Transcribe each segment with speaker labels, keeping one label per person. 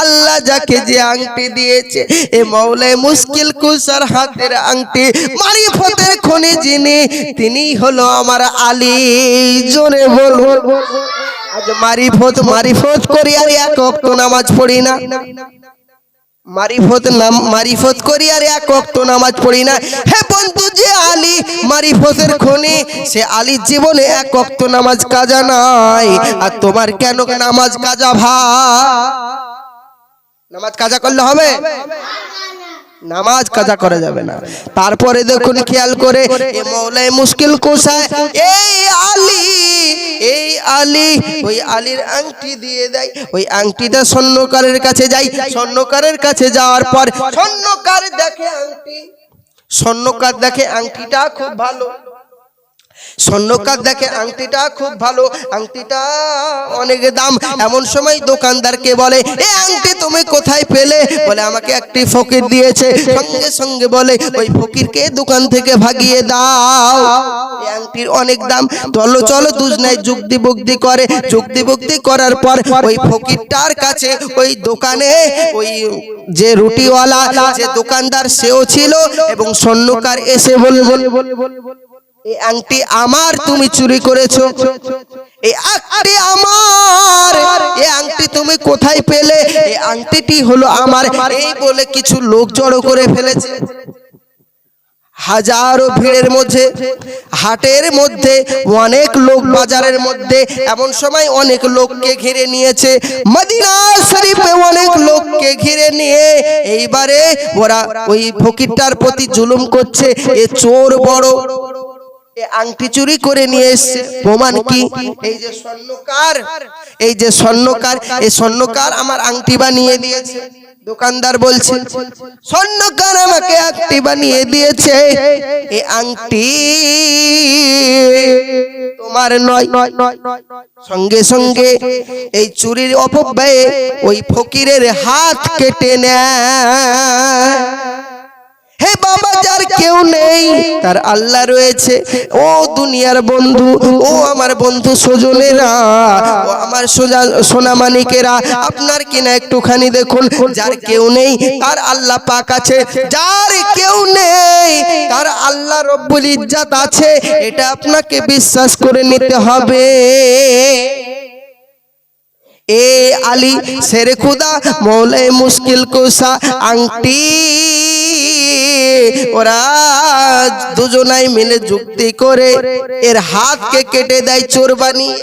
Speaker 1: আল্লাহ যাকে যে আংটি দিয়েছে, এ মৌলায় মুশকিল কুসার হাতের আংটি। মারিফতের খনি যিনি, তিনি হলো আমার আলী। জোরে বলব আজ মারিফত মারিফত করি আর এক অক্ত নামাজ পড়ি না। মারিফত নাম, মারিফত করি আর এক অক্ত নামাজ পড়ি না। হে বন্ধু আলী মারিফতের খনি, সে আলীর জীবনে এক অক্ত নামাজ কাজা নাই। আর তোমার কেন নামাজ কাজা ভা নামাজ কাজা করলে হবে? নামাজ কাজা করা যাবে না। তারপরে দেখুন খেয়াল করে, এ মৌলাই মুশকিল কোষায় এই আলী এই আলী, ওই আলীর আংটি দিয়ে দেয়। ওই আংটিটা স্বর্ণকারের কাছে যাই স্বর্ণকারের কাছে যাওয়ার পর স্বর্ণকার দেখে আংটি স্বর্ণকার দেখে আংটিটা খুব ভালো। স্বর্ণকার দেখে আংটিটা খুব ভালো আংটিটা অনেক দাম এমন সময় দোকানদারকে বলে এ আংটি তুমি কোথায় পেলে বলে আমাকে একটি ফকির দিয়েছে সঙ্গে সঙ্গে বলে ওই ফকিরকে দোকান থেকে ভাগিয়ে দাও এই আংটির অনেক দাম চলো চলো দুজনায় যুক্তি বুক্তি করে যুক্তি বুক্তি করার পর ওই ফকিরটার কাছে ওই দোকানে ওই যে রুটিওয়ালা যে দোকানদার সেও ছিল এবং স্বর্ণকার এসে বলে বলে এই আংটি আমার তুমি চুরি করেছ। এই আংটি আমার। এই আংটি তুমি কোথায় পেলে? এই আংটিটি হলো আমার। এই বলে কিছু লোক জড়ো করে ফেলেছে। হাজারো ভিড়ের মধ্যে, হাটের মধ্যে, অনেক লোক বাজারের মধ্যে, এমন সময় অনেক লোককে ঘিরে নিয়েছে। মদিনা শরীফে অনেক লোককে ঘিরে নিয়ে এইবারে ওরা ওই ফকিরটার প্রতি জুলুম করছে। এ চোর বড়। আংটি চুরি করে নিয়ে এসছে। প্রমাণ কি? এই যে স্বর্ণকার, এই যে স্বর্ণকার, এই স্বর্ণকার আমার আংটি বানিয়ে দিয়েছে। দোকানদার বলছে, স্বর্ণকার আমাকে আংটি বানিয়ে দিয়েছে। এই আংটি তোমার নয়। সঙ্গে সঙ্গে এই চুরির অপব্যয়ে ওই ফকিরের হাত কেটে নেয়। হে বাবা, যার কেউ নেই, তার আল্লাহ রয়েছে। ও দুনিয়ার বন্ধু, ও আমার বন্ধু সজনেরা, ও আমার সোজা সোনামানিকেরা আপনার কিনা একটুখানি দেখুন, যার কেউ নেই, তার আল্লাহ পাক আছে। যার কেউ নেই, তার আল্লাহ রব্বুল ইজ্জাত আছে, এটা আপনাকে বিশ্বাস করে নিতে হবে। এ আলী, শেরে খুদা মৌলাই মুশকিল কুসা, আংটি। ওরা দুজনাই মিলে যুক্তি করে এর হাতকে কেটে দেয় চোর বানিয়ে।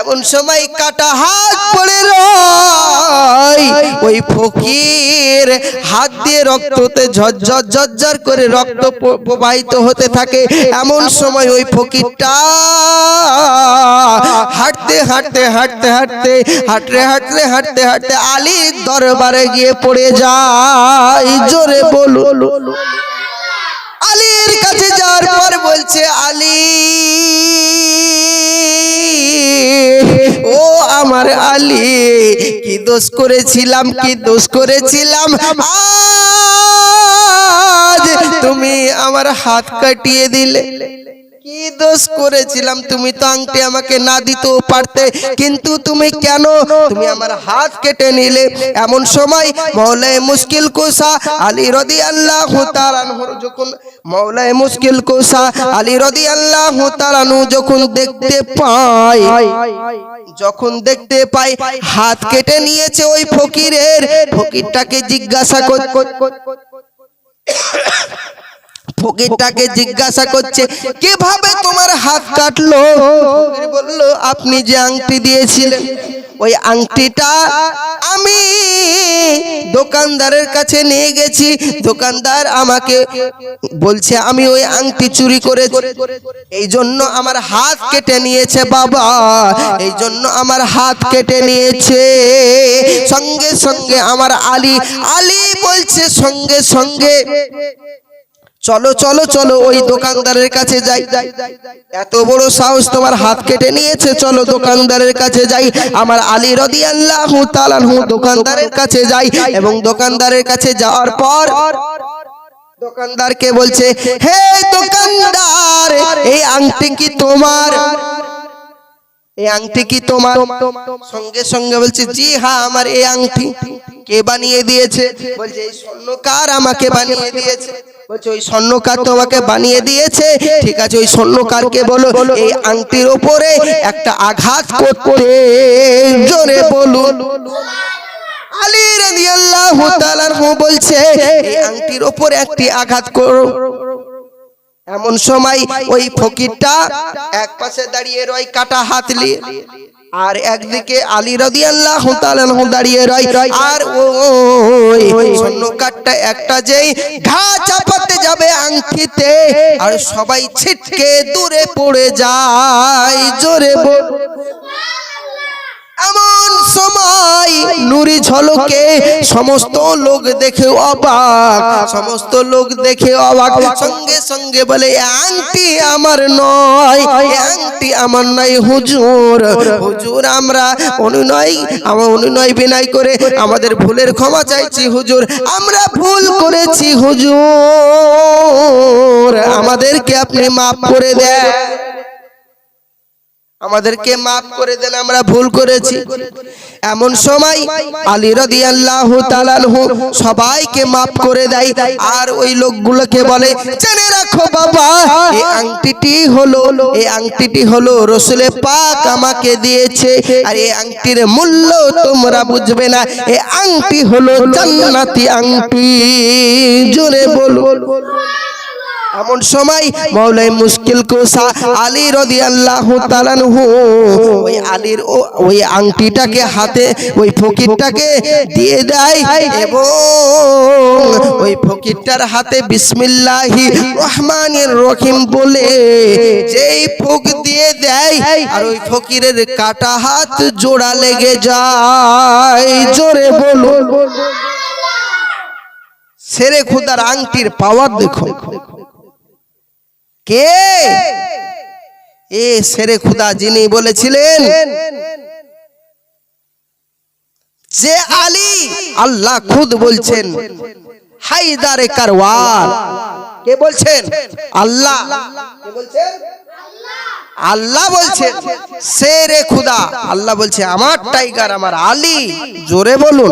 Speaker 1: এমন সময় কাটা হাত পড়ে রয়। ওই ফকির হাত দিয়ে রক্ততে ঝরঝর ঝরঝর করে রক্ত প্রবাহিত হতে থাকে। এমন সময় ওই ফকিরটা হাঁটতে হাঁটতে হাঁটতে হাঁটতে হাঁটতে হাঁটতে হাঁটতে হাঁটতে আলীর দরবারে গিয়ে পড়ে যায়। জোরে বলুন আলীর কাছে যাওয়ার পর বলছে, আলী আমার আলী কি দোষ করেছিলাম কি দোষ করেছিলাম? তুমি আমার হাত কাটিয়ে দিলে। কি দোষ করেছিলাম? তুমি তো আংটি আমাকে না দিতেও পারতে, কিন্তু তুমি কেন? তুমি আমার হাত কেটে নিলে। এমন সময় মৌলায় মুশকিল কোসা আলী রদি আল্লাহ যখন মৌলায় মুশকিল কোসা আলী রদি আল্লাহ তারানু যখন দেখতে পায়, যখন দেখতে পাই হাত কেটে নিয়েছে ওই ফকিরের, ফকিরটাকে জিজ্ঞাসা কর ফকিরটাকে জিজ্ঞাসা করছে কীভাবে তোমার হাত কাটলো? বলল আপনি যে আংটি দিয়েছিলেন ওই আংটিটা আমি দোকানদারের কাছে নিয়ে গেছি। দোকানদার আমাকে বলছে আমি ওই আংটি চুরি করে এই জন্য আমার হাত কেটে নিয়েছে বাবা। এই জন্য আমার হাত কেটে নিয়েছে। সঙ্গে সঙ্গে আমার আলী আলী বলছে সঙ্গে সঙ্গে চলো চলো চলো, ওই দোকানদারের কাছে যাই। এত বড় সাহস তোমার হাত কেটে নিয়েছে। চলো, দোকানদারের কাছে যাই। আমার আলী রদি আল্লাহ দোকানদারের কাছে যাই এবং দোকানদারের কাছে যাওয়ার পর দোকানদারকে বলছে, হে দোকানদার, এই আংটি কি তোমার? এই আংটি কি তোমার? সঙ্গে সঙ্গে বলছে, জি হ্যাঁ আমার এই আংটি। কে বানিয়ে দিয়েছে? বলছে, এই স্বর্ণকার আমাকে বানিয়ে দিয়েছে। বলছে, ওই স্বর্ণকার তোমাকে বানিয়ে দিয়েছে। ঠিক আছে, ওই স্বর্ণকারকে বলো, এই আংটির ওপরে একটা আঘাত করতে জোরে বলুন আলী রাদিয়াল্লাহু তাআলা বলছে, এই আংটির ওপরে একটি আঘাত করো। এমন সময় ওই ফকিরটা এক পাশে দাঁড়িয়ে রয় কাটা হাত নিয়ে। আর একদিকে আলী রাদিয়াল্লাহু তাআলা দাঁড়িয়ে রয়। আর ওই স্বর্ণকারটা একটা যেই ঘা চাপাতে যাবে আংটিতে আর সবাই ছিটকে দূরে পড়ে যায় জোরে বল। এমন সময় নুরি ঝলকে সমস্ত লোক দেখে অবাক, সমস্ত লোক দেখে অবাক। সঙ্গে সঙ্গে বলে "এ আংটি আমার নয় আংটি আমার নয় হুজুর। হুজুর আমরা অনুনয়, আমার অনুনয় বিনয় করে আমাদের ভুলের ক্ষমা চাইছি হুজুর। আমরা ভুল করেছি হুজুর। আমাদেরকে আপনি মাফ করে দেন। আমাদেরকে মাফ করে দেন, আমরা ভুল করেছি। এমন সময় আলী রাদিয়াল্লাহু তাআলাহু সবাইকে মাফ করে দেয়, আর ওই লোকগুলোকে বলে, জেনে রাখো বাবা এই আংটিটি হলো এই আংটিটি হলো রসুলে পাক আমাকে দিয়েছে, আর এই আংটির মূল্য তোমরা বুঝবে না এই আংটি হলো জান্নাতি আংটি। জোরে বলো এমন সময় মৌলাই মুশকিল কোসা আলী রাদিয়াল্লাহু তাআলাহু ওই আলীর ওই আংটিটাকে হাতে, ওই ফকিরটাকে দিয়ে দেয় এবং ওই ফকিরটার হাতে বিসমিল্লাহি রহমানির রহিম বলে যেই ফুক দিয়ে দেয়, আর ওই ফকিরের কাটা হাত জোড়া লেগে যায়। জোরে বলুন। সেরে খুদার আংটির পাওয়ার দেখো কে? এ সেরে খুদা যিনি বলেছিলেন যে আলী আল্লাহ খুদ বলছেন, হায়দারে কারওয়ার কে বলছেন? আল্লাহ। কে বলছেন? আল্লাহ বলছেন, সেরে খুদা। আল্লাহ বলছে, আমার টাইগার, আমার আলী। জোরে বলুন।